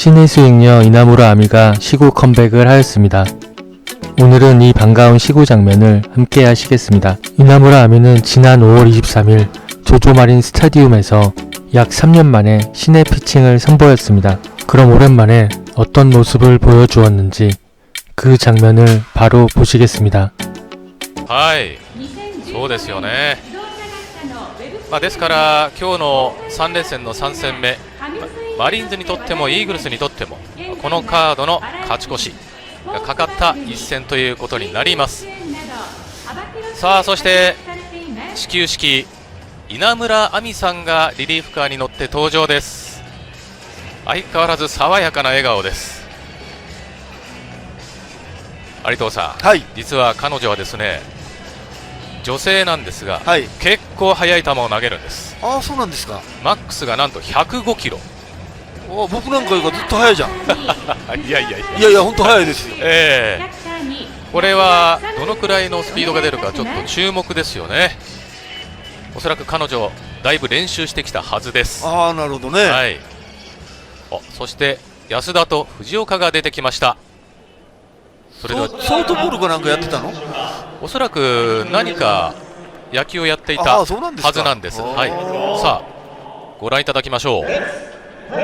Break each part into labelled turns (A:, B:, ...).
A: 신의 수익녀 이나무라 아미가 시구 컴백을 하였습니다. 오늘은 이 반가운 시구 장면을 함께 하시겠습니다. 이나무라 아미는 지난 5월 23일 조조마린 스타디움에서 약 3년 만에 신의 피칭을 선보였습니다. 그럼 오랜만에 어떤 모습을 보여주었는지 그 장면을 바로 보시겠습니다.
B: はい、そうですよね。まあ、ですから、今日の3連戦の3戦目、 マリーンズにとってもイーグルスにとっても、このカードの勝ち越しがかかった一戦ということになります。さあ、そして始球式、稲村亜美さんがリリーフカーに乗って登場です。相変わらず爽やかな笑顔です。有藤さん、
C: はい
B: 実は彼女はですね女性なんですが、
C: はい
B: 結構速い球を投げるんです
C: ああそうなんですか
B: マックスがなんと105キロ
C: お僕なんかよりかずっと早いじゃん。
B: いやいやいや。
C: いやいや本当早いですよ。
B: ええ。これはどのくらいのスピードが出るかちょっと注目ですよね。おそらく彼女だいぶ練習してきたはずです。
C: ああなるほどね、
B: はい。おそして安田と藤岡が出てきました。それでは
C: ソソフトボールかなんかやってたの？
B: おそらく何か野球をやってい
C: あ
B: たはずなんです。
C: あー。
B: はい。さあ、ご覧いただきましょう。
C: あ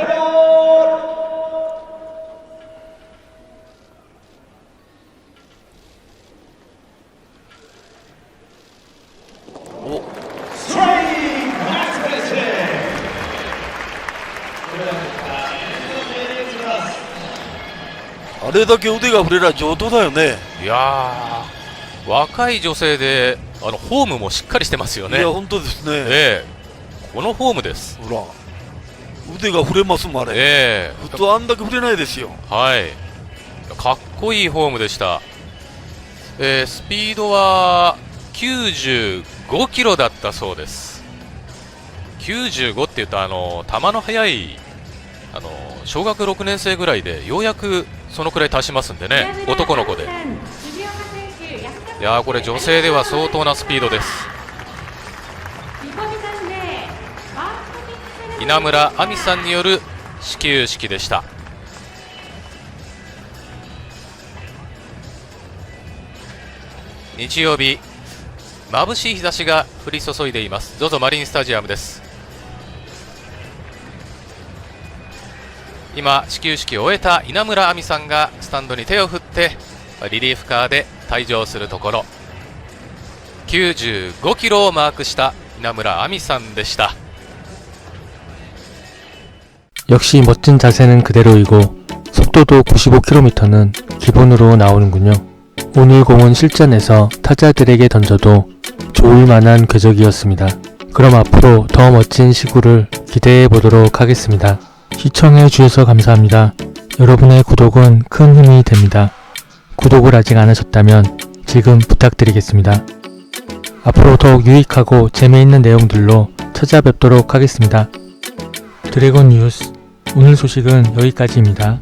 C: れだけ腕が振れりゃ上等だよね
B: いやー、若い女性で、あのフォームもしっかりしてますよね。
C: いや本当ですね、
B: ええこのフォームです。
C: ほら腕が振れますもんあれ、
B: ええ
C: 普通あんだけ振れないですよ
B: はい。かっこいいフォームでした。えースピードは95キロだったそうです。95って言うと、あの、球の速い、あの、小学6年生ぐらいで、ようやくそのくらい達しますんでね、男の子で。いやー、これ女性では相当なスピードです。稲村亜美さんによる始球式でした。日曜日眩しい日差しが降り注いでいます。ZOZO マリンスタジアムです。今始球式を終えた稲村亜美さんがスタンドに手を振ってリリーフカーで退場するところ。95キロをマークした稲村亜美さんでした。
A: 역시 멋진 자세는 그대로이고 속도도 95km는 기본으로 나오는군요. 오늘 공은 실전에서 타자들에게 던져도 좋을 만한 궤적이었습니다. 그럼 앞으로 더 멋진 시구를 기대해 보도록 하겠습니다. 시청해 주셔서 감사합니다. 여러분의 구독은 큰 힘이 됩니다. 구독을 아직 안 하셨다면 지금 부탁드리겠습니다. 앞으로 더욱 유익하고 재미있는 내용들로 찾아뵙도록 하겠습니다. 드래곤 뉴스 오늘 소식은 여기까지입니다.